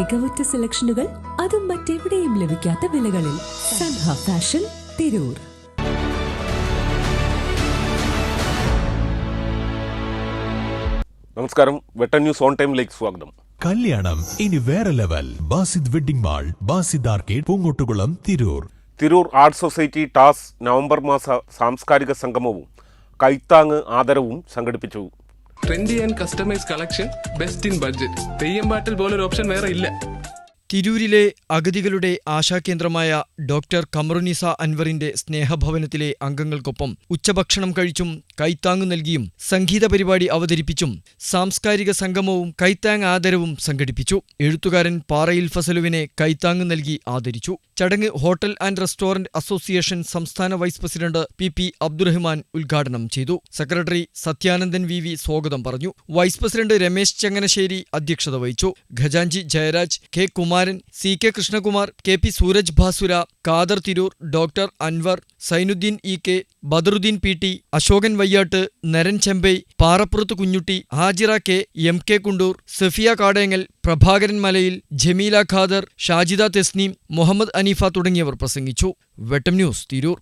മികവുറ്റ സെലക്ഷനുകൾ അതും മറ്റെവിടെയും ലഭിക്കാത്ത വിലകളിൽ സൻഹ ഫാഷൻ തിരൂർ. നമസ്കാരം. വെട്ടൻ ന്യൂസ് ഓൺ ടൈമിലേക്ക് സ്വാഗതം. കല്യാണം ഇനി വേറെ level. Basid wedding mall Basid arcade Poongottukulam Tirur. Tirur art society TAS November മാസ സാംസ്കാരിക സംഗമവും കൈത്താങ് ആദരവും സംഘടിപ്പിച്ചു. Trendy and customise collection best in budget theyyam പാട്ടിൽ പോലൊരു ഓപ്ഷൻ വേറെ ഇല്ല. തിരൂരിലെ അഗതികളുടെ ആശാകേന്ദ്രമായ ഡോക്ടർ കമറുനിസ അൻവറിന്റെ സ്നേഹഭവനത്തിലെ അംഗങ്ങൾക്കൊപ്പം ഉച്ചഭക്ഷണം കഴിച്ചും കൈത്താങ്ങ് നൽകിയും സംഗീത പരിപാടി അവതരിപ്പിച്ചും സാംസ്കാരിക സംഗമവും കൈത്താങ് ആദരവും സംഘടിപ്പിച്ചു. എഴുത്തുകാരൻ പാറയിൽ ഫസലുവിനെ കൈത്താങ് നൽകി ആദരിച്ചു. ചടങ്ങ് ഹോട്ടൽ ആൻഡ് റെസ്റ്റോറന്റ് അസോസിയേഷൻ സംസ്ഥാന vice president P P Abdurahman ഉദ്ഘാടനം ചെയ്തു. സെക്രട്ടറി സത്യാനന്ദൻ വി വി സ്വാഗതം പറഞ്ഞു. വൈസ് പ്രസിഡന്റ് രമേശ് ചങ്ങനശ്ശേരി അധ്യക്ഷത വഹിച്ചു. ഖജാഞ്ചി Jayaraj K Kumaran C K Krishnakumar K P Sooraj Bhasura Kader Tirur doctor Anwar Zainuddin E K Badaruddin P T Ashokan Vayyattu Naran Chembai Parappurath Kunjutty Hajira K M K Kundoor Safiya Kadengal Prabhakaran Malayil Jameela Khader Shajida Thesneem Muhammad Aneefa തുടങ്ങിയവർ പ്രസംഗിച്ചു. Vettam news Tirur.